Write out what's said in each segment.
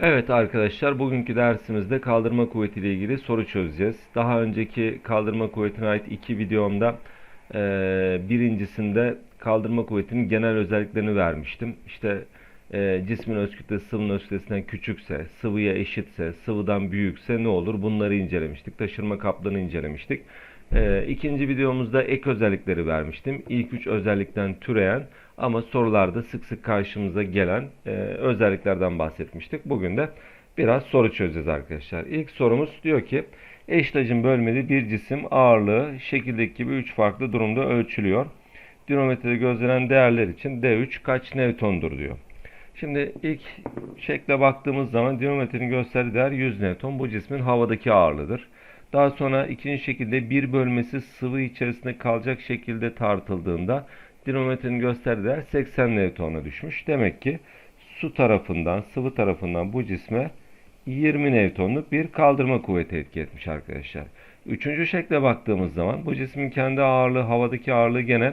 Evet arkadaşlar bugünkü dersimizde kaldırma kuvveti ile ilgili soru çözeceğiz. Daha önceki kaldırma kuvvetine ait iki videomda eee, birincisinde kaldırma kuvvetinin genel özelliklerini vermiştim. İşte eee, cismin öz kütlesi sıvının öz kütlesinden küçükse, sıvıya eşitse, sıvıdan büyükse ne olur bunları incelemiştik. Taşırma kaplarını incelemiştik. Eee ikinci videomuzda ek özellikleri vermiştim. İlk üç özellikten türeyen ama sorularda sık sık karşımıza gelen eee, özelliklerden bahsetmiştik. Bugün de biraz soru çözeceğiz arkadaşlar. İlk sorumuz diyor ki hacim bölmeli bir cisim ağırlığı şekildeki gibi 3 farklı durumda ölçülüyor. Dinometrede gözlenen değerler için D3 kaç Newton'dur diyor. Şimdi ilk şekle baktığımız zaman dinometrenin gösterdiği değer 100 Newton. Bu cismin havadaki ağırlığıdır. Daha sonra ikinci şekilde bir bölmesi sıvı içerisinde kalacak şekilde tartıldığında dinometrenin gösterdiği değer 80 Newton'a düşmüş. Demek ki su tarafından, sıvı tarafından bu cisme 20 Newton'luk bir kaldırma kuvveti etki etmiş arkadaşlar. Üçüncü şekle baktığımız zaman bu cismin kendi ağırlığı, havadaki ağırlığı gene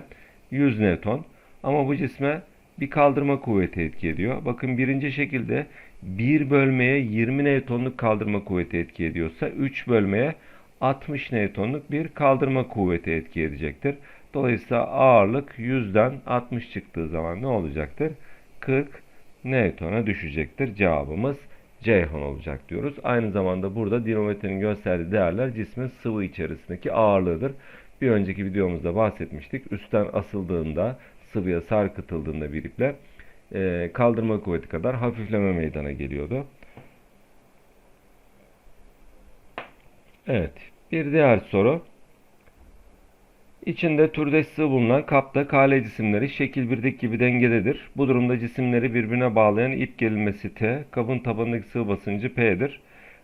100 Newton. Ama bu cisme bir kaldırma kuvveti etki ediyor. Bakın birinci şekilde bir bölmeye 20 Newton'luk kaldırma kuvveti etki ediyorsa 3 bölmeye 60 Newton'luk bir kaldırma kuvveti etki edecektir. Dolayısıyla ağırlık 100'den 60 çıktığı zaman ne olacaktır? 40 Newton'a düşecektir. Cevabımız Ceyhan olacak diyoruz. Aynı zamanda burada dinometrenin gösterdiği değerler cismin sıvı içerisindeki ağırlığıdır. Bir önceki videomuzda bahsetmiştik. Üstten asıldığında, sıvıya sarkıtıldığında bir iple e, kaldırma kuvveti kadar hafifleme meydana geliyordu. Evet. Bir diğer soru. İçinde türdeş sıvı bulunan kapta kale cisimleri şekil 1'deki gibi dengededir. Bu durumda cisimleri birbirine bağlayan ip gerilmesi T, kabın tabanındaki sıvı basıncı P'dir.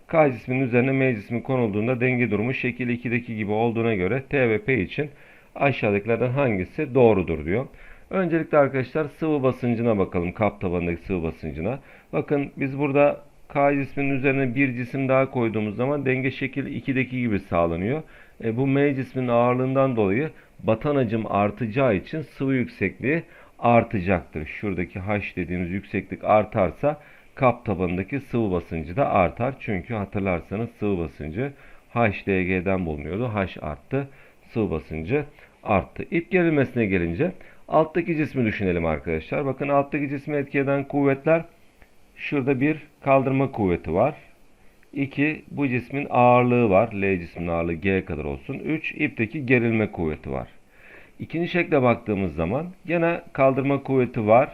K cisminin üzerine M cismi konulduğunda denge durumu şekil 2'deki gibi olduğuna göre T ve P için aşağıdakilerden hangisi doğrudur diyor. Öncelikle arkadaşlar sıvı basıncına bakalım. Kap tabanındaki sıvı basıncına. Bakın biz burada K cisminin üzerine bir cisim daha koyduğumuz zaman denge şekil 2'deki gibi sağlanıyor. E, bu M cisminin ağırlığından dolayı batan hacim artacağı için sıvı yüksekliği artacaktır. Şuradaki H dediğimiz yükseklik artarsa kap tabanındaki sıvı basıncı da artar. Çünkü hatırlarsanız sıvı basıncı HDG'den bulunuyordu. H arttı. Sıvı basıncı arttı. İp gerilmesine gelince alttaki cismi düşünelim arkadaşlar. Bakın alttaki cismi etki eden kuvvetler şurada bir kaldırma kuvveti var. 2. Bu cismin ağırlığı var. L cismin ağırlığı G kadar olsun. 3. ipteki gerilme kuvveti var. İkinci şekle baktığımız zaman gene kaldırma kuvveti var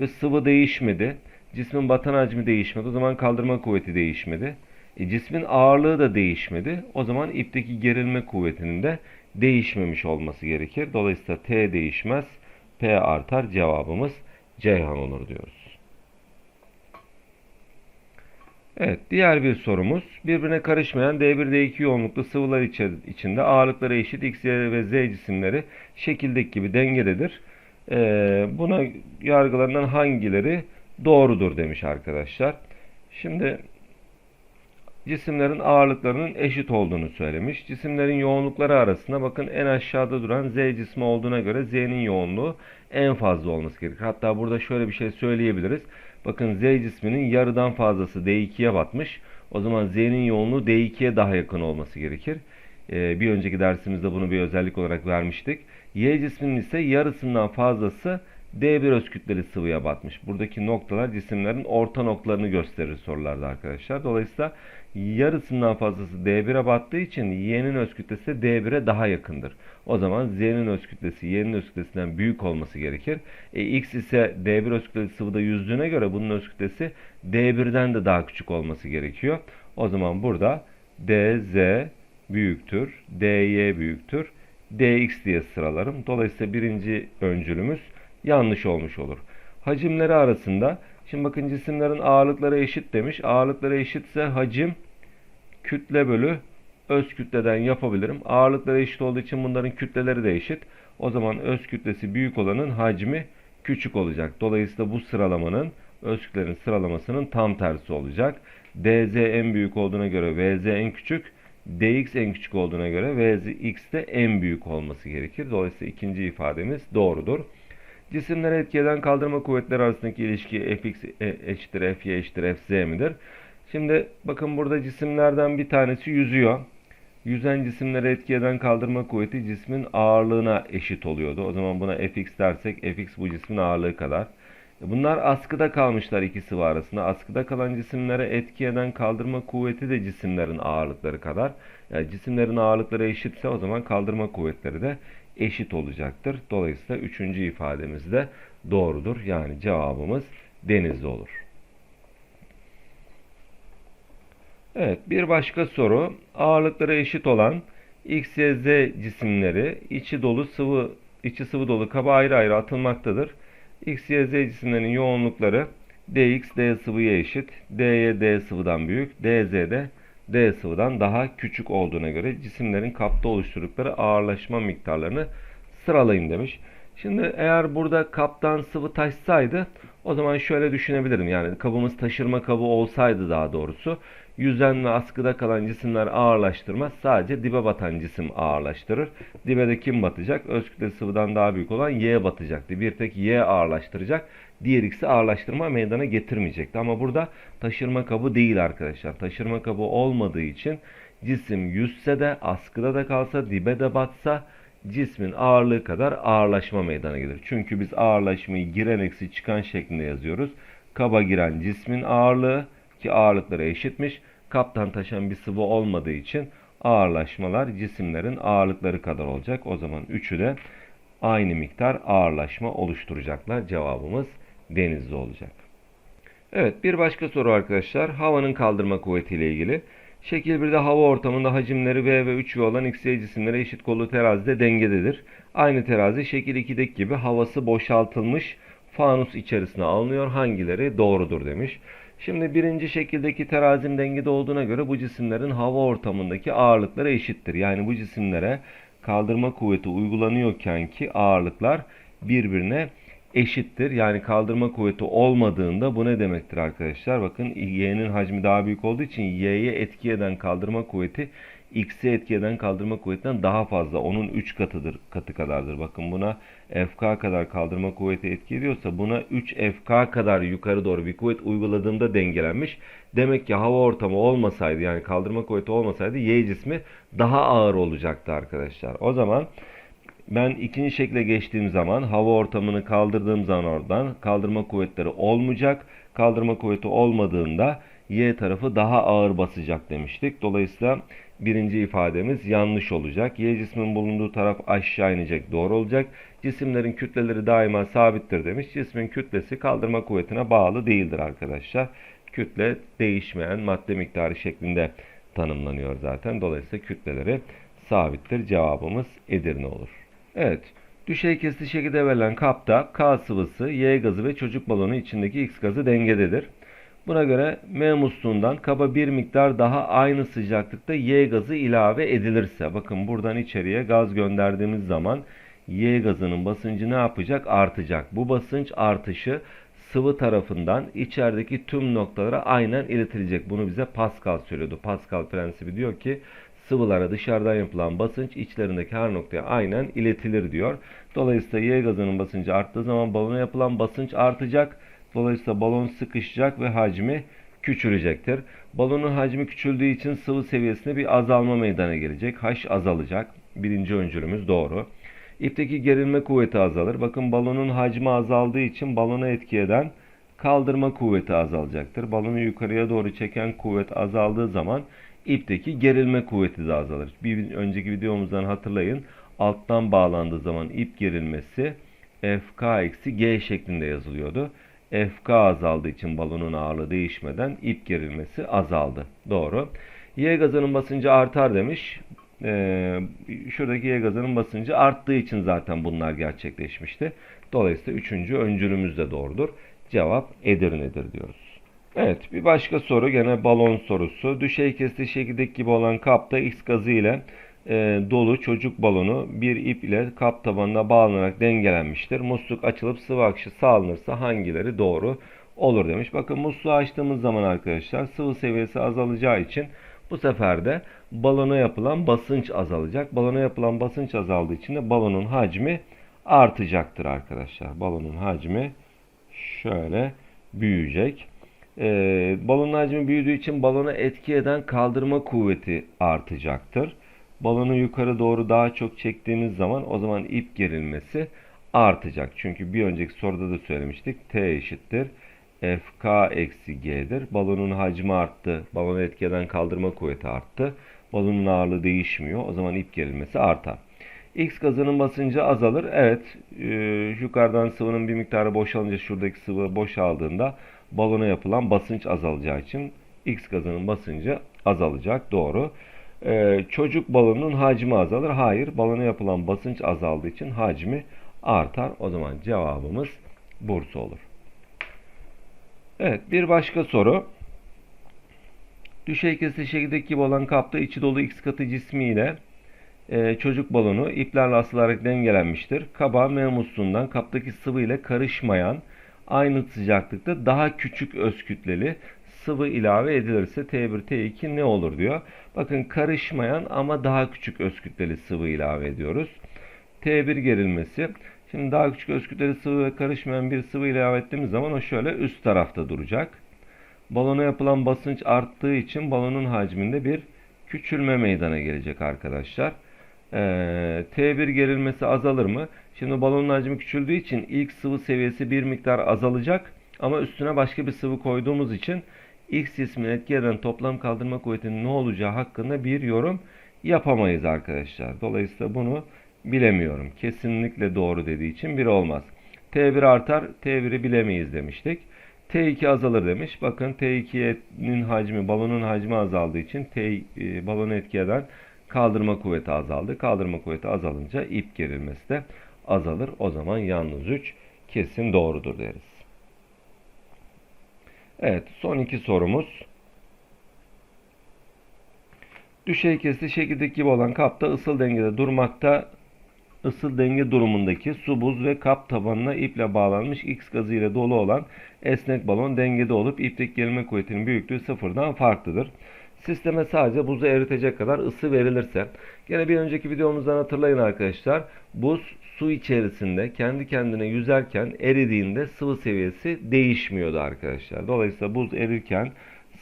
ve sıvı değişmedi. Cismin batan hacmi değişmedi. O zaman kaldırma kuvveti değişmedi. E, cismin ağırlığı da değişmedi. O zaman ipteki gerilme kuvvetinin de değişmemiş olması gerekir. Dolayısıyla T değişmez. P artar. Cevabımız Ceyhan olur diyoruz. Evet, diğer bir sorumuz. Birbirine karışmayan D1, D2 yoğunluklu sıvılar içinde ağırlıkları eşit X, Y ve Z cisimleri şekildeki gibi dengededir. Ee, buna yargılarından hangileri doğrudur demiş arkadaşlar. Şimdi cisimlerin ağırlıklarının eşit olduğunu söylemiş. Cisimlerin yoğunlukları arasında bakın en aşağıda duran Z cismi olduğuna göre Z'nin yoğunluğu en fazla olması gerekir. Hatta burada şöyle bir şey söyleyebiliriz. Bakın Z cisminin yarıdan fazlası D2'ye batmış. O zaman Z'nin yoğunluğu D2'ye daha yakın olması gerekir. Ee, bir önceki dersimizde bunu bir özellik olarak vermiştik. Y cisminin ise yarısından fazlası D1 öz kütleli sıvıya batmış. Buradaki noktalar cisimlerin orta noktalarını gösterir sorularda arkadaşlar. Dolayısıyla yarısından fazlası D1'e battığı için Y'nin öz kütlesi D1'e daha yakındır. O zaman Z'nin öz kütlesi Y'nin öz kütlesinden büyük olması gerekir. E, X ise D1 öz kütleli sıvıda yüzdüğüne göre bunun öz kütlesi D1'den de daha küçük olması gerekiyor. O zaman burada DZ büyüktür, DY büyüktür, DX diye sıralarım. Dolayısıyla birinci öncülümüz yanlış olmuş olur. Hacimleri arasında şimdi bakın cisimlerin ağırlıkları eşit demiş. Ağırlıkları eşitse hacim kütle bölü öz kütleden yapabilirim. Ağırlıkları eşit olduğu için bunların kütleleri de eşit. O zaman öz kütlesi büyük olanın hacmi küçük olacak. Dolayısıyla bu sıralamanın öz kütlelerin sıralamasının tam tersi olacak. DZ en büyük olduğuna göre VZ en küçük, DX en küçük olduğuna göre VX de en büyük olması gerekir. Dolayısıyla ikinci ifademiz doğrudur. Cisimlere etki eden kaldırma kuvvetleri arasındaki ilişki Fx e- eşittir Fy eşittir Fz midir? Şimdi bakın burada cisimlerden bir tanesi yüzüyor. Yüzen cisimlere etki eden kaldırma kuvveti cismin ağırlığına eşit oluyordu. O zaman buna Fx dersek Fx bu cismin ağırlığı kadar. Bunlar askıda kalmışlar iki sıvı arasında. Askıda kalan cisimlere etki eden kaldırma kuvveti de cisimlerin ağırlıkları kadar. Yani cisimlerin ağırlıkları eşitse o zaman kaldırma kuvvetleri de eşit olacaktır. Dolayısıyla üçüncü ifademiz de doğrudur. Yani cevabımız denizli olur. Evet, bir başka soru. Ağırlıkları eşit olan X, Y, Z cisimleri içi dolu sıvı içi sıvı dolu kaba ayrı ayrı atılmaktadır. X, Y, Z cisimlerinin yoğunlukları dx d sıvıya eşit. dy d sıvıdan büyük. dz de d sıvıdan daha küçük olduğuna göre cisimlerin kapta oluşturdukları ağırlaşma miktarlarını sıralayın demiş. Şimdi eğer burada kaptan sıvı taşsaydı o zaman şöyle düşünebilirim. Yani kabımız taşırma kabı olsaydı daha doğrusu yüzen ve askıda kalan cisimler ağırlaştırmaz. Sadece dibe batan cisim ağırlaştırır. Dibe de kim batacak? Öz kütle sıvıdan daha büyük olan Y batacaktı. Bir tek Y ağırlaştıracak. Diğer ikisi ağırlaştırma meydana getirmeyecekti. Ama burada taşırma kabı değil arkadaşlar. Taşırma kabı olmadığı için cisim yüzse de askıda da kalsa dibe de batsa cismin ağırlığı kadar ağırlaşma meydana gelir. Çünkü biz ağırlaşmayı giren eksi çıkan şeklinde yazıyoruz. Kaba giren cismin ağırlığı ki ağırlıkları eşitmiş. Kaptan taşan bir sıvı olmadığı için ağırlaşmalar cisimlerin ağırlıkları kadar olacak. O zaman üçü de aynı miktar ağırlaşma oluşturacaklar. Cevabımız denizli olacak. Evet bir başka soru arkadaşlar. Havanın kaldırma kuvveti ile ilgili. Şekil 1'de hava ortamında hacimleri V ve 3V olan X, Y cisimlere eşit kollu terazide dengededir. Aynı terazi şekil 2'deki gibi havası boşaltılmış fanus içerisine alınıyor. Hangileri doğrudur demiş. Şimdi birinci şekildeki terazinin dengede olduğuna göre bu cisimlerin hava ortamındaki ağırlıkları eşittir. Yani bu cisimlere kaldırma kuvveti uygulanıyorken ki ağırlıklar birbirine eşittir. Yani kaldırma kuvveti olmadığında bu ne demektir arkadaşlar? Bakın y'nin hacmi daha büyük olduğu için y'ye etki eden kaldırma kuvveti x'e etki eden kaldırma kuvvetinden daha fazla. Onun 3 katıdır, katı kadardır. Bakın buna fk kadar kaldırma kuvveti etki ediyorsa buna 3 fk kadar yukarı doğru bir kuvvet uyguladığında dengelenmiş. Demek ki hava ortamı olmasaydı yani kaldırma kuvveti olmasaydı y cismi daha ağır olacaktı arkadaşlar. O zaman ben ikinci şekle geçtiğim zaman hava ortamını kaldırdığım zaman oradan kaldırma kuvvetleri olmayacak. Kaldırma kuvveti olmadığında y tarafı daha ağır basacak demiştik. Dolayısıyla birinci ifademiz yanlış olacak. Y cismin bulunduğu taraf aşağı inecek doğru olacak. Cisimlerin kütleleri daima sabittir demiş. Cismin kütlesi kaldırma kuvvetine bağlı değildir arkadaşlar. Kütle değişmeyen madde miktarı şeklinde tanımlanıyor zaten. Dolayısıyla kütleleri sabittir. Cevabımız Edirne olur. Evet. Düşey kesiti şekilde verilen kapta K sıvısı, Y gazı ve çocuk balonu içindeki X gazı dengededir. Buna göre M musluğundan kaba bir miktar daha aynı sıcaklıkta Y gazı ilave edilirse, bakın buradan içeriye gaz gönderdiğimiz zaman Y gazının basıncı ne yapacak? Artacak. Bu basınç artışı sıvı tarafından içerideki tüm noktalara aynen iletilecek. Bunu bize Pascal söylüyordu. Pascal prensibi diyor ki sıvılara dışarıdan yapılan basınç içlerindeki her noktaya aynen iletilir diyor. Dolayısıyla Y gazının basıncı arttığı zaman balona yapılan basınç artacak. Dolayısıyla balon sıkışacak ve hacmi küçülecektir. Balonun hacmi küçüldüğü için sıvı seviyesinde bir azalma meydana gelecek. H azalacak. Birinci öncülümüz doğru. İpteki gerilme kuvveti azalır. Bakın balonun hacmi azaldığı için balona etki eden kaldırma kuvveti azalacaktır. Balonu yukarıya doğru çeken kuvvet azaldığı zaman ipteki gerilme kuvveti de azalır. Bir önceki videomuzdan hatırlayın. Alttan bağlandığı zaman ip gerilmesi Fk eksi G şeklinde yazılıyordu. Fk azaldığı için balonun ağırlığı değişmeden ip gerilmesi azaldı. Doğru. Y gazının basıncı artar demiş. Ee, şuradaki Y gazının basıncı arttığı için zaten bunlar gerçekleşmişti. Dolayısıyla üçüncü öncülümüz de doğrudur. Cevap Edirne'dir diyoruz. Evet bir başka soru gene balon sorusu. Düşey kestiği şekildeki gibi olan kapta X gazı ile e, dolu çocuk balonu bir ip ile kap tabanına bağlanarak dengelenmiştir. Musluk açılıp sıvı akışı sağlanırsa hangileri doğru olur demiş. Bakın musluğu açtığımız zaman arkadaşlar sıvı seviyesi azalacağı için bu sefer de balona yapılan basınç azalacak. Balona yapılan basınç azaldığı için de balonun hacmi artacaktır arkadaşlar. Balonun hacmi şöyle büyüyecek. Ee, balonun hacmi büyüdüğü için balona etki eden kaldırma kuvveti artacaktır. Balonu yukarı doğru daha çok çektiğimiz zaman o zaman ip gerilmesi artacak. Çünkü bir önceki soruda da söylemiştik. T eşittir. Fk eksi G'dir. Balonun hacmi arttı. Balonu etki eden kaldırma kuvveti arttı. Balonun ağırlığı değişmiyor. O zaman ip gerilmesi artar. X gazının basıncı azalır. Evet, e, yukarıdan sıvının bir miktarı boşalınca şuradaki sıvı boşaldığında balona yapılan basınç azalacağı için X gazının basıncı azalacak. Doğru. E, çocuk balonun hacmi azalır. Hayır, balona yapılan basınç azaldığı için hacmi artar. O zaman cevabımız Bursa olur. Evet, bir başka soru. Düşey kesili şekildeki gibi olan kapta içi dolu X katı cismiyle e, çocuk balonu iplerle asılarak dengelenmiştir. Kaba M musluğundan kaptaki sıvı ile karışmayan aynı sıcaklıkta daha küçük öz kütleli sıvı ilave edilirse T1, T2 ne olur diyor. Bakın karışmayan ama daha küçük öz kütleli sıvı ilave ediyoruz. T1 gerilmesi. Şimdi daha küçük öz kütleli sıvı ve karışmayan bir sıvı ilave ettiğimiz zaman o şöyle üst tarafta duracak. Balona yapılan basınç arttığı için balonun hacminde bir küçülme meydana gelecek arkadaşlar. Ee, T1 gerilmesi azalır mı? Şimdi balonun hacmi küçüldüğü için ilk sıvı seviyesi bir miktar azalacak. Ama üstüne başka bir sıvı koyduğumuz için X cismini etki eden toplam kaldırma kuvvetinin ne olacağı hakkında bir yorum yapamayız arkadaşlar. Dolayısıyla bunu bilemiyorum. Kesinlikle doğru dediği için bir olmaz. T1 artar, T1'i bilemeyiz demiştik. T2 azalır demiş. Bakın T2'nin hacmi, balonun hacmi azaldığı için T, e, balonu etki eden kaldırma kuvveti azaldı. Kaldırma kuvveti azalınca ip gerilmesi de azalır. O zaman yalnız 3 kesin doğrudur deriz. Evet, son iki sorumuz. Düşey kesli şekildeki gibi olan kapta ısıl dengede durmakta ısıl denge durumundaki su, buz ve kap tabanına iple bağlanmış X gazı ile dolu olan esnek balon dengede olup ipteki gerilme kuvvetinin büyüklüğü sıfırdan farklıdır. Sisteme sadece buzu eritecek kadar ısı verilirse, gene bir önceki videomuzdan hatırlayın arkadaşlar, buz su içerisinde kendi kendine yüzerken eridiğinde sıvı seviyesi değişmiyordu arkadaşlar. Dolayısıyla buz erirken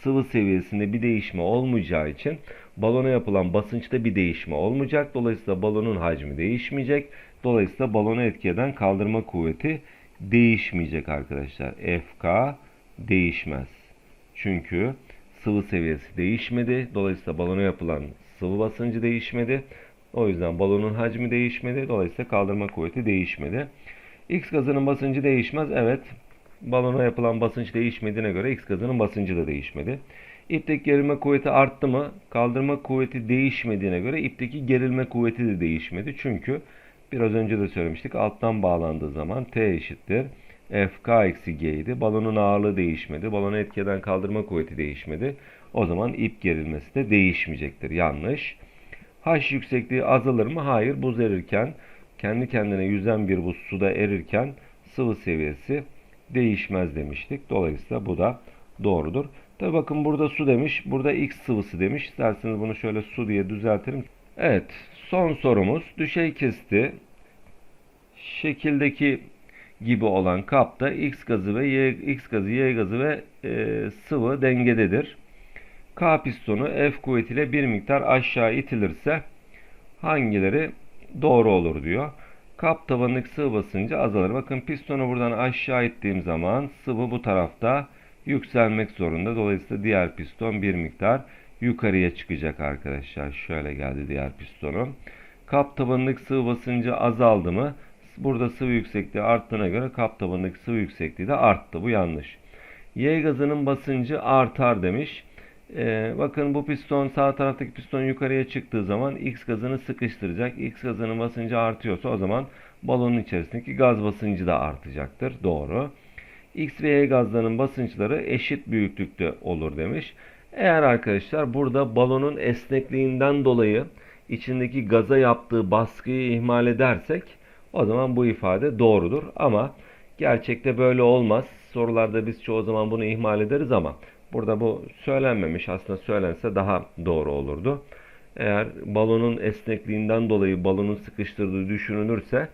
sıvı seviyesinde bir değişme olmayacağı için balona yapılan basınçta bir değişme olmayacak. Dolayısıyla balonun hacmi değişmeyecek. Dolayısıyla balona etki eden kaldırma kuvveti değişmeyecek arkadaşlar. FK değişmez. Çünkü sıvı seviyesi değişmedi. Dolayısıyla balona yapılan sıvı basıncı değişmedi. O yüzden balonun hacmi değişmedi. Dolayısıyla kaldırma kuvveti değişmedi. X gazının basıncı değişmez. Evet. Balona yapılan basınç değişmediğine göre X gazının basıncı da değişmedi. İpteki gerilme kuvveti arttı mı? Kaldırma kuvveti değişmediğine göre ipteki gerilme kuvveti de değişmedi. Çünkü biraz önce de söylemiştik. Alttan bağlandığı zaman T eşittir. Fk eksi G idi. Balonun ağırlığı değişmedi. Balonu etkeden kaldırma kuvveti değişmedi. O zaman ip gerilmesi de değişmeyecektir. Yanlış. H yüksekliği azalır mı? Hayır. Buz erirken kendi kendine yüzen bir buz suda erirken sıvı seviyesi değişmez demiştik. Dolayısıyla bu da doğrudur. Tabi bakın burada su demiş. Burada X sıvısı demiş. İsterseniz bunu şöyle su diye düzeltelim. Evet. Son sorumuz. Düşey kesti. Şekildeki gibi olan kapta X gazı ve Y, X gazı, Y gazı ve e, sıvı dengededir. K pistonu F kuvvetiyle bir miktar aşağı itilirse hangileri doğru olur diyor. Kap tabanındaki sıvı basıncı azalır. Bakın pistonu buradan aşağı ittiğim zaman sıvı bu tarafta yükselmek zorunda. Dolayısıyla diğer piston bir miktar yukarıya çıkacak arkadaşlar. Şöyle geldi diğer pistonum. Kap tabanındaki sıvı basıncı azaldı mı? Burada sıvı yüksekliği arttığına göre kap tabanındaki sıvı yüksekliği de arttı. Bu yanlış. Y gazının basıncı artar demiş. Ee, bakın bu piston sağ taraftaki piston yukarıya çıktığı zaman X gazını sıkıştıracak. X gazının basıncı artıyorsa o zaman balonun içerisindeki gaz basıncı da artacaktır. Doğru. X ve Y gazlarının basınçları eşit büyüklükte olur demiş. Eğer arkadaşlar burada balonun esnekliğinden dolayı içindeki gaza yaptığı baskıyı ihmal edersek o zaman bu ifade doğrudur. Ama gerçekte böyle olmaz. Sorularda biz çoğu zaman bunu ihmal ederiz ama burada bu söylenmemiş. Aslında söylense daha doğru olurdu. Eğer balonun esnekliğinden dolayı balonun sıkıştırdığı düşünülürse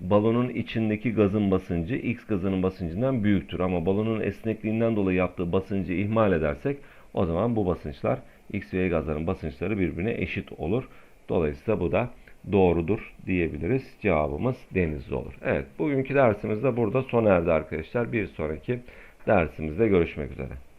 balonun içindeki gazın basıncı X gazının basıncından büyüktür. Ama balonun esnekliğinden dolayı yaptığı basıncı ihmal edersek o zaman bu basınçlar X ve Y gazların basınçları birbirine eşit olur. Dolayısıyla bu da doğrudur diyebiliriz. Cevabımız denizli olur. Evet bugünkü dersimiz de burada sona erdi arkadaşlar. Bir sonraki dersimizde görüşmek üzere.